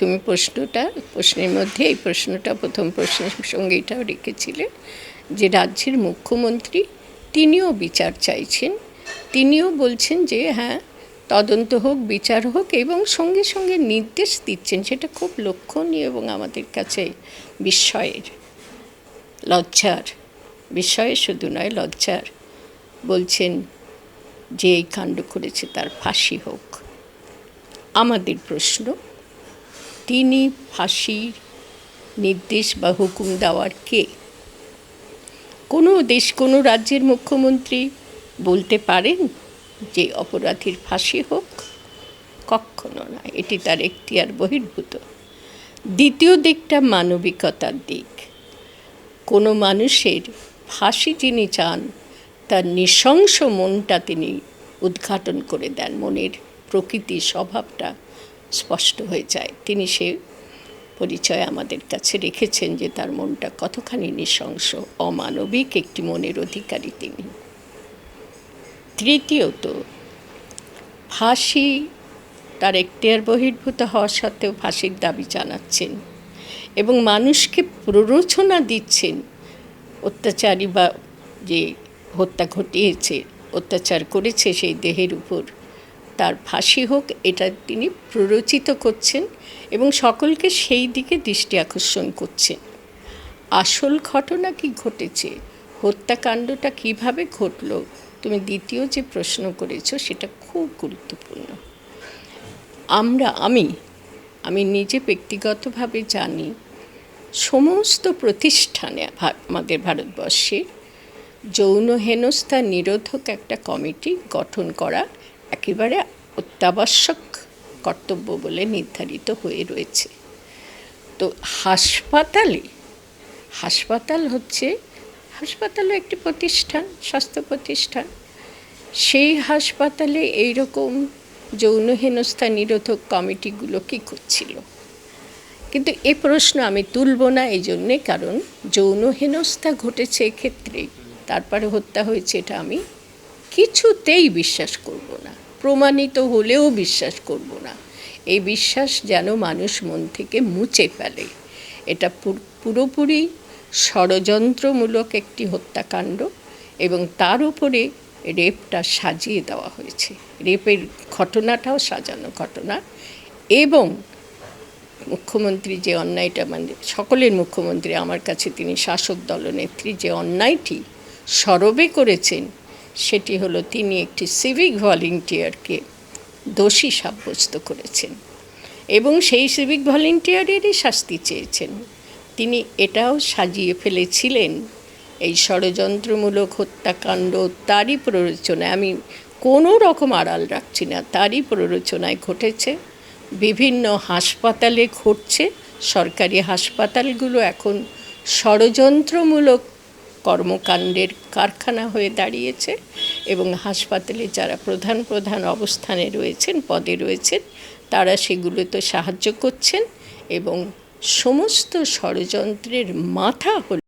তুমি প্রশ্নটা, প্রশ্নের মধ্যে এই প্রশ্নটা, প্রথম প্রশ্নের সঙ্গে এটাও রেখেছিলে যে রাজ্যের মুখ্যমন্ত্রী তিনিও বিচার চাইছেন। তিনিও বলছেন যে হ্যাঁ তদন্ত হোক, বিচার হোক এবং সঙ্গে সঙ্গে নির্দেশ দিচ্ছেন। সেটা খুব লক্ষণীয় এবং আমাদের কাছে বিস্ময়ের, লজ্জার বিস্ময়ের শুধু নয় লজ্জার। বলছেন যে এই কাণ্ড করেছে তার ফাঁসি হোক। আমাদের প্রশ্ন তিনি ফাঁসির নির্দেশ বা হুকুম দেওয়ার কে? কোনো দেশ, কোনো রাজ্যের মুখ্যমন্ত্রী বলতে পারেন যে অপরাধীর ফাঁসি হোক? কখনো না, এটি তার এখতিয়ার বহির্ভূত। দ্বিতীয় দিকটা মানবিকতার দিক। কোনো মানুষের ফাঁসি যিনি চান, তার নৃশংস মনটা তিনি উদ্ঘাটন করে দেন। মনের প্রকৃতি স্বভাবটা স্পষ্ট হয়ে যায়। তিনি সে পরিচয় আমাদের কাছে রেখেছেন যে তার মনটা কতখানি নৃশংস, অমানবিক একটি মনের অধিকারী তিনি। তৃতীয়ত, ফাঁসি তার এখতিয়ার বহির্ভূত হওয়া সত্ত্বেও ফাঁসির দাবি জানাচ্ছেন এবং মানুষকে প্ররোচনা দিচ্ছেন। অত্যাচারী বা যে হত্যা ঘটিয়েছে, অত্যাচার করেছে সেই দেহের উপর তার ফাঁসি হোক, এটা তিনি প্ররোচিত করছেন এবং সকলকে সেই দিকে দৃষ্টি আকর্ষণ করছেন। আসল ঘটনা কি ঘটেছে? হত্যাকাণ্ডটা কীভাবে ঘটলো? তুমি দ্বিতীয় যে প্রশ্ন করেছ, সেটা খুব গুরুত্বপূর্ণ। আমরা, আমি আমি নিজে ব্যক্তিগতভাবে জানি, সমস্ত প্রতিষ্ঠানে আমাদের ভারতবর্ষে যৌন হেনস্থা নিরোধক একটা কমিটি গঠন করা একেবারে অত্যাবশ্যক কর্তব্য বলে নির্ধারিত হয়ে রয়েছে। তো হাসপাতালে, হাসপাতাল হচ্ছে, হাসপাতালও একটি প্রতিষ্ঠান, স্বাস্থ্য প্রতিষ্ঠান। সেই হাসপাতালে এইরকম যৌন হেনস্থা নিরোধক কমিটিগুলো কী করছিল? কিন্তু এ প্রশ্ন আমি তুলব না এই জন্যে, কারণ যৌন হেনস্থা ঘটেছে এক্ষেত্রে, তারপরে হত্যা হয়েছে এটা আমি কিছুতেই বিশ্বাস করব না। প্রমাণিত হলেও বিশ্বাস করব না। এই বিশ্বাস যেন মানুষ মন থেকে মুছে ফেলে। এটা পুরোপুরি ষড়যন্ত্রমূলক একটি হত্যাকাণ্ড এবং তার উপরে রেপটা সাজিয়ে দেওয়া হয়েছে। রেপের ঘটনাটাও সাজানো ঘটনা এবং মুখ্যমন্ত্রী যে অন্যায়টা মানে সকলের মুখ্যমন্ত্রী আমার কাছে তিনি শাসক দলনেত্রী যে অন্যায়টি সরবে করেছেন সেটি হলো তিনি একটি সিভিক ভলেন্টিয়ারকে দোষী সাব্যস্ত করেছেন এবং সেই সিভিক ভলেন্টিয়ারেরই শাস্তি চেয়েছেন। তিনি এটাও সাজিয়ে ফেলেছিলেন, এই ষড়যন্ত্রমূলক হত্যাকাণ্ড তারই প্ররোচনায়, আমি কোনো রকম আড়াল রাখছি না, তারই প্ররোচনায় ঘটেছে, বিভিন্ন হাসপাতালে ঘটছে, সরকারি হাসপাতালগুলো এখন ষড়যন্ত্রমূলক কর্মকাণ্ডের কারখানা হয়ে দাঁড়িয়েছে এবং হাসপাতালে যারা প্রধান প্রধান অবস্থানে রয়েছেন, পদে রয়েছেন, তারা সেগুলোতে সাহায্য করছেন এবং সমস্ত ষড়যন্ত্রের মাথা হল